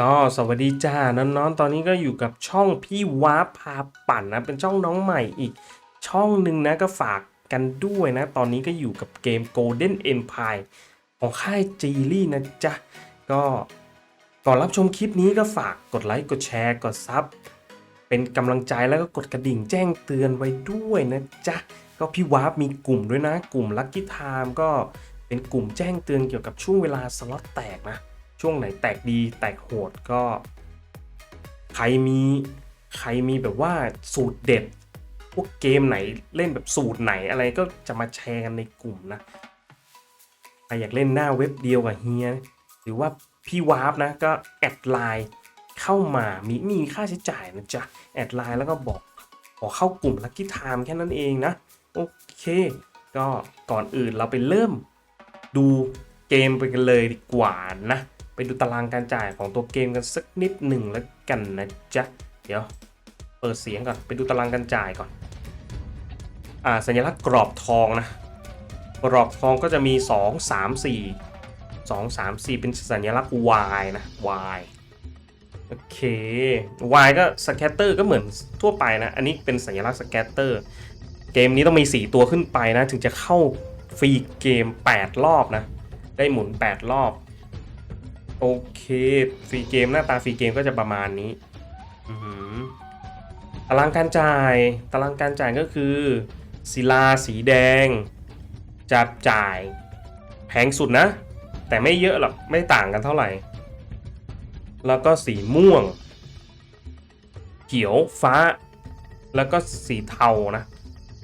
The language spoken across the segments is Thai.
ก็สวัสดีจ้าน้องๆ ตอนนี้ก็อยู่กับช่องพี่วาร์ปพาปั่นนะ เป็นช่องน้องใหม่อีก ช่องหนึ่งนะก็ฝากกันด้วยนะ ตอนนี้ก็อยู่กับเกม Golden Empire ของค่ายจีลี่นะจ๊ะ ก็ก่อนรับชมคลิปนี้ก็ฝากกดไลค์ กดแชร์ กดซับ เป็นกำลังใจแล้วก็กดกระดิ่งแจ้งเตือนไว้ด้วยนะจ๊ะ ก็พี่วาร์ปมีกลุ่มด้วยนะ กลุ่ม Lucky Time ก็เป็นกลุ่มแจ้งเตือนเกี่ยวกับช่วงเวลาสล็อตแตกนะ ช่วงไหนแตกดีแตกโหดก็ ใครมีใครมีแบบว่าสูตรเด็ด พวกเกมไหนเล่นแบบสูตรไหนอะไรก็จะมาแชร์กันในกลุ่มนะใครอยากเล่นหน้าเว็บเดียวกับเฮียหรือว่าพี่วาร์ปนะก็แอดไลน์เข้ามามีมีค่าใช้จ่ายนะจ๊ะแอดไลน์แล้วก็บอกขอเข้ากลุ่ม Lucky Time แค่นั้นเองนะ โอเค ก็ก่อนอื่นเราไปเริ่มดูเกมไปกันเลยดีกว่านะ ไปดูตารางการจ่ายของตัวเกมกันสักนิดหนึ่งแล้วกันนะจ๊ะ เดี๋ยว เปิดเสียงก่อน ไปดูตารางการจ่ายก่อน อ่า สัญลักษณ์กรอบทองนะ กรอบทองก็จะมี 2 3 4 2 3 4 เป็นสัญลักษณ์ Y นะ Y โอเค Y ก็สแกตเตอร์ก็เหมือนทั่วไปนะ อันนี้เป็นสัญลักษณ์สแกตเตอร์ เกมนี้ต้องมี 4 ตัวขึ้นไปนะ ถึงจะเข้าฟรีเกม 8 รอบนะ ได้หมุน 8 รอบ โอเคฟรีเกมหน้าตาฟรีเกมก็จะประมาณนี้ตารางการจ่ายตารางการจ่ายก็คือ ศิลาสีแดงจับจ่ายแพงสุดนะ แต่ไม่เยอะหรอกไม่ต่างกันเท่าไหร่ แล้วก็สีม่วง เขียวฟ้า แล้วก็สีเทานะ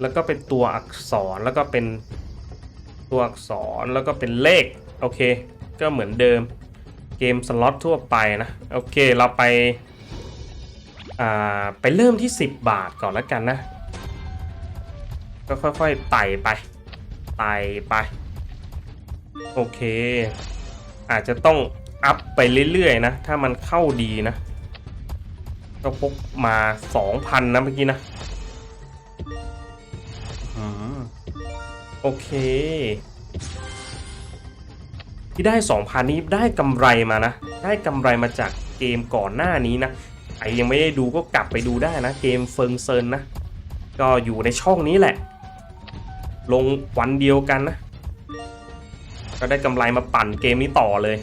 แล้วก็เป็นตัวอักษรแล้วก็เป็นตัวอักษรแล้วก็เป็นเลข โอเค ก็เหมือนเดิม เกมสล็อตทั่วไปนะ โอเคเราไปอ่าไปเริ่มที่ 10 บาทก่อนแล้วกันนะ ก็ค่อยๆไต่ไปไต่ไป โอเค อาจจะต้องอัพไปเรื่อยๆนะ ถ้ามันเข้าดีนะ ก็พกมา 2,000 นะเมื่อกี้นะอโอเค ที่ได้ 2,000 นี้ได้กำไรมานะ ได้กำไรมาจากเกมก่อนหน้านี้นะใครยังไม่ได้ดูก็กลับไปดูได้นะ เกมเฟิงเซินนะ ก็อยู่ในช่องนี้แหละ ลงวันเดียวกันนะ ก็ได้กำไรมาปั่นเกมนี้ต่อเลย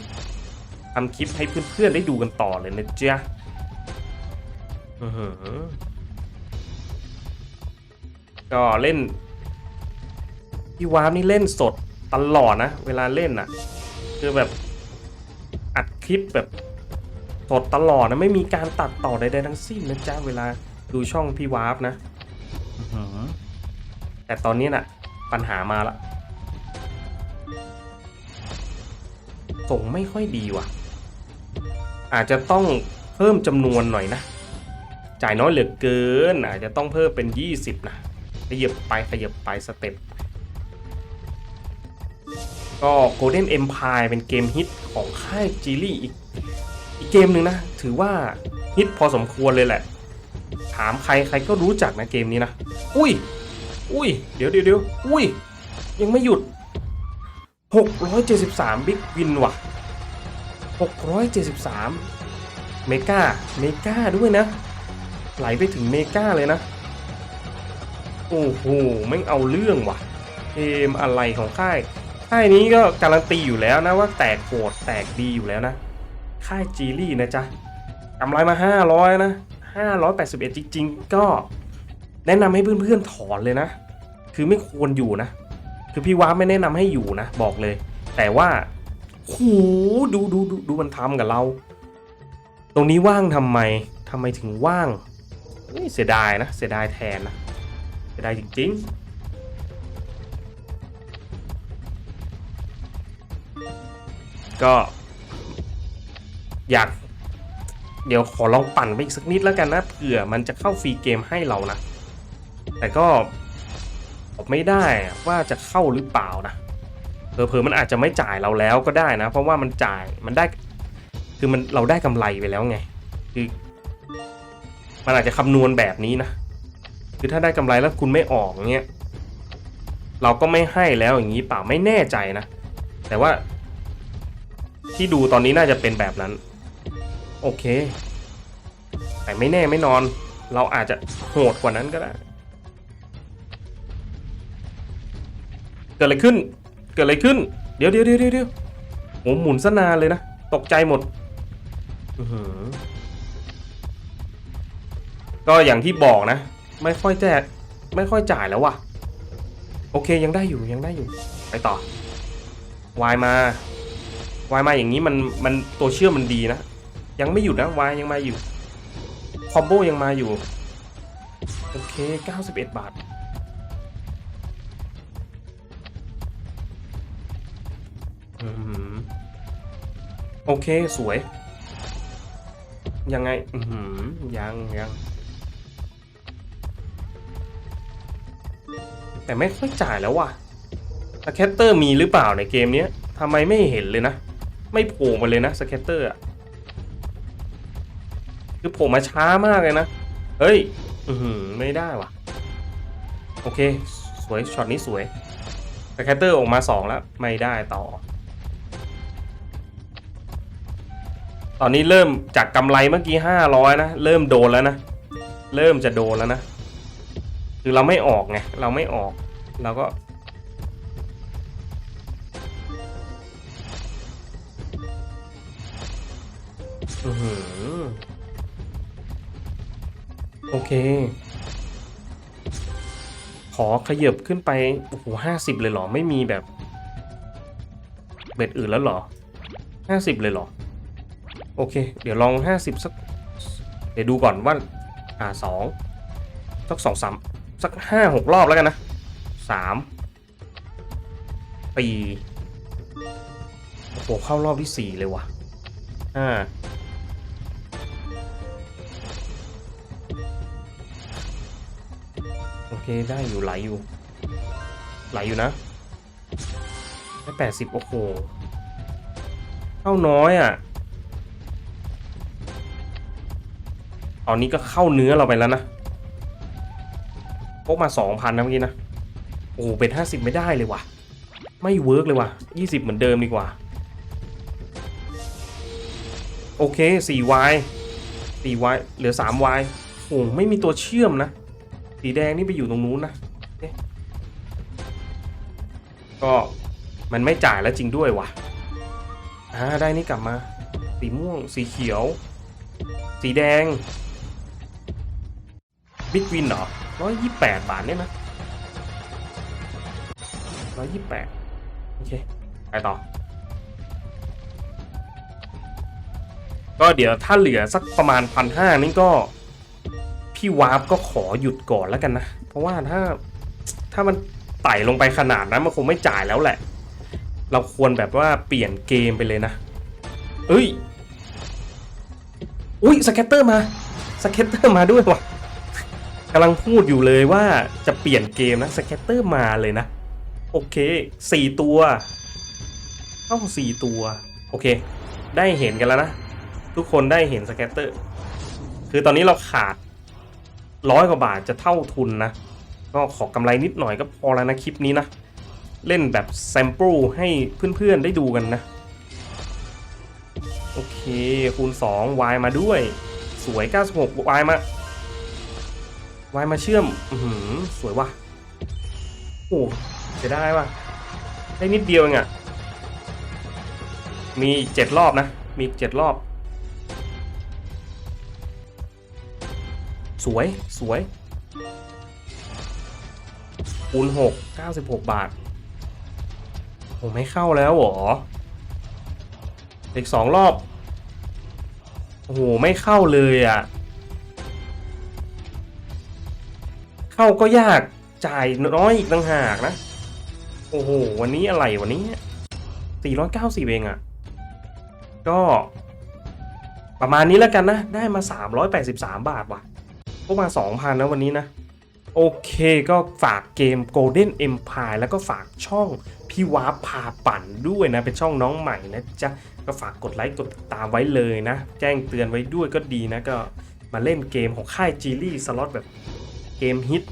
ทำคลิปให้เพื่อนๆได้ดูกันต่อเลยนะจ๊ะก็เล่นพี่วามนี่เล่นสดตลอดนะ เวลาเล่นอะ คือแบบอัดคลิปแบบสดตลอดนะไม่มีการตัดต่อใดๆทั้งสิ้นนะจ๊ะเวลาดูช่องพี่วาร์ปนะอื้อหือแต่ตอนนี้น่ะ ปัญหามาละส่งไม่ค่อยดีว่ะ อาจจะต้องเพิ่มจำนวนหน่อยนะ จ่ายน้อยเหลือเกิน อาจจะต้องเพิ่มเป็น 20 นะขยับไปขยับไปสเต็ป ก็ Golden Empire เป็นเกมฮิตของค่ายจีลี่อีกอีกเกมหนึ่งนะ ถือว่าฮิตพอสมควรเลยแหละ ถามใครใครก็รู้จักนะเกมนี้นะ อุ้ย อุ้ย เดี๋ยวเดี๋ยวเดี๋ยวอุ้ย ยังไม่หยุด 673 บิ๊กวินว่ะ 673 เมกาเมกาด้วยนะ ไหลไปถึงเมกาเลยนะ โอ้โห แม่งเอาเรื่องว่ะ เกมอะไรของค่าย ค่ายนี้ก็การันตีอยู่แล้วนะว่าแตกโหดแตกดีอยู่แล้วนะ ค่ายจีลี่นะจ๊ะกำไรมา 500 นะ 581 จริง ๆ ก็แนะนำให้เพื่อนๆถอนเลยนะ คือไม่ควรอยู่นะ คือพี่ว้าไม่แนะนำให้อยู่นะ บอกเลย แต่ว่าโหดูดูดูดูมันทำกับเรา ตรงนี้ว่างทำไมทำไมถึงว่างเสียดายนะ เสียดายแทนนะ เสียดายจริง ๆ ก็ อยากเดี๋ยวขอลองปั่นไปอีกสักนิดแล้วกันนะเผื่อมันจะเข้าฟรีเกมให้เรานะ แต่ก็บอกไม่ได้ว่าจะเข้าหรือเปล่านะเผลอๆมันอาจจะไม่จ่ายเราแล้วก็ได้นะ เพราะว่ามันจ่ายมันได้ คือมันเราได้กำไรไปแล้วไง คือ มันอาจจะคำนวณแบบนี้นะคือถ้าได้กำไรแล้วคุณไม่ออกเงี้ยเราก็ไม่ให้แล้วอย่างนี้เปล่าไม่แน่ใจนะ แต่ว่า ที่ดูตอนนี้น่าจะเป็นแบบนั้น โอเค แต่ไม่แน่ไม่นอน เราอาจจะโหดกว่านั้นก็ได้ เกิดอะไรขึ้น เกิดอะไรขึ้น เดี๋ยวเดี๋ยวเดี๋ยวเดี๋ยวโหหมุนซะนานเลยนะ ตกใจหมดอือหือก็อย่างที่บอกนะ ไม่ค่อยแจกไม่ค่อยจ่ายแล้วว่ะ โอเคยังได้อยู่ยังได้อยู่ ไปต่อวายมา วายมาอย่างนี้มันมันตัวเชื่อมมันดีนะ ยังไม่หยุดนะวายยังมาอยู่คอมโบยังมาอยู่ โอเค 91 บาทอืมโอเคสวย ยังไงอืมยังยังแต่ไม่ค่อยจ่ายแล้วว่ะสแคตเตอร์มีหรือเปล่าในเกมนี้ทำไมไม่เห็นเลยนะ ไม่โผล่มาเลยนะสแคตเตอร์อะคือโผล่มาช้ามากเลยนะ เฮ้ย อือหือไม่ได้ว่ะ โอเค สวยช็อตนี้สวยสแคตเตอร์ออกมาสองแล้ว ไม่ได้ต่อ ตอนนี้เริ่มจากกำไรเมื่อกี้ห้าร้อยนะ เริ่มโดนแล้วนะ เริ่มจะโดนแล้วนะ คือเราไม่ออกไง เราไม่ออก เราก็ โอเค ขอขยับขึ้นไป โอ้โหห้าสิบเลยเหรอ ไม่มีแบบ เบ็ดอื่นแล้วเหรอห้าสิบเลยเหรอ โอเค เดี๋ยวลองห้าสิบสัก เดี๋ยวดูก่อนว่า อ่าสองสักสองสามสักห้าหกรอบแล้วกันนะสามปีโอ้โหเข้ารอบที่สี่เลยว่ะห้า โอเคได้อยู่ไหลอยู่ ไหลอยู่นะได้แปดสิบโอ้โหเข้าน้อยอะ ตอนนี้ก็เข้าเนื้อเราไปแล้วนะพกมาสองพันนะเมื่อกี้นะ โอ้เป็นห้าสิบไม่ได้เลยว่ะ ไม่เวิร์กเลยว่ะยี่สิบเหมือนเดิมดีกว่า โอเคสี่วายสี่วายเหลือสามวายโอ้ไม่มีตัวเชื่อมนะ สีแดงนี่ไปอยู่ตรงนู้นนะเอ๊ะก็มันไม่จ่ายแล้วจริงด้วยว่ะอ่าได้นี่กลับมา สีม่วง สีเขียว สีแดง บิ๊กวินเหรอร้อยยี่แปดบาทเนี่ยนะร้อยยี่แปดโอเค ไปต่อ ก็เดี๋ยวถ้าเหลือสักประมาณพันห้านี่ก็ พี่วาร์ปก็ขอหยุดก่อนแล้วกันนะ เพราะว่าถ้าถ้ามันไต่ลงไปขนาดนั้นมันคงไม่จ่ายแล้วแหละ เราควรแบบว่าเปลี่ยนเกมไปเลยนะ เอ้ย อุ้ยสเก็ตเตอร์มาสเก็ตเตอร์มาด้วยวะกำลังพูดอยู่เลยว่าจะเปลี่ยนเกมนะสเก็ตเตอร์มาเลยนะ โอเคสี่ตัวเข้าสี่ตัว โอเค ได้เห็นกันแล้วนะ ทุกคนได้เห็นสเก็ตเตอร์ คือตอนนี้เราขาด ร้อยกว่าบาทจะเท่าทุนนะ ก็ขอกำไรนิดหน่อยก็พอแล้วนะคลิปนี้นะ เล่นแบบแซมเปิลให้เพื่อนๆได้ดูกันนะ โอเค คูณ 2 y มาด้วย สวย 96 y มา y มาเชื่อมอือหือสวยว่ะโอ้จะได้ว่ะ ได้นิดเดียวเองอะมีอีเจ็ดรอบนะ มีเจ็ดรอบ สวยสวยคูณ6 96บาทผมไม่เข้าแล้วหรออีกสองรอบ โอ้โห ไม่เข้าเลยอะ่ะ เข้าก็ยาก จ่ายน้อยอีกต่างหากนะ โอ้โห วันนี้อะไรวันนี้ 490 เองอะ่ะ ก็ประมาณนี้แล้วกันนะ ได้มา 383 บาทว่ะ กมา 2,000 นะวันนี้นะ โอเคก็ฝากเกม Golden Empire แล้วก็ฝากช่องพี่วาพาปั่นด้วยนะ เป็นช่องน้องใหม่นะจ๊ะ ก็ฝากกดไลค์กดติดตามไว้เลยนะ แจ้งเตือนไว้ด้วยก็ดีนะ ก็มาเล่นเกมของค่ายจีลี่สล็อตแบบเกมฮิต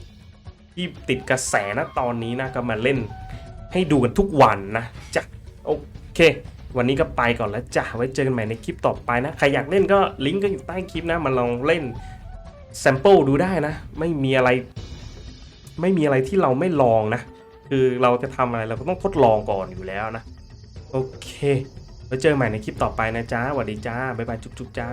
ที่ติดกระแสนะตอนนี้นะก็มาเล่นให้ดูกันทุกวันนะจ๊ะโอเคววันนี้ก็ไปก่อนแล้วจ้ะไว้เจอกันใหม่ในคลิปต่อไปนะ ใครอยากเล่นก็ลิงก์ก็อยู่ใต้คลิปนะมาลองเล่น แซมเปิลดูได้นะ ไม่มีอะไร ไม่มีอะไรที่เราไม่ลองนะ คือเราจะทำอะไรเราก็ต้องทดลองก่อนอยู่แล้วนะ โอเคไว้เจอกันใหม่ในคลิปต่อไปนะจ้าสวัสดีจ้า บ๊ายบายจุ๊บๆจ้า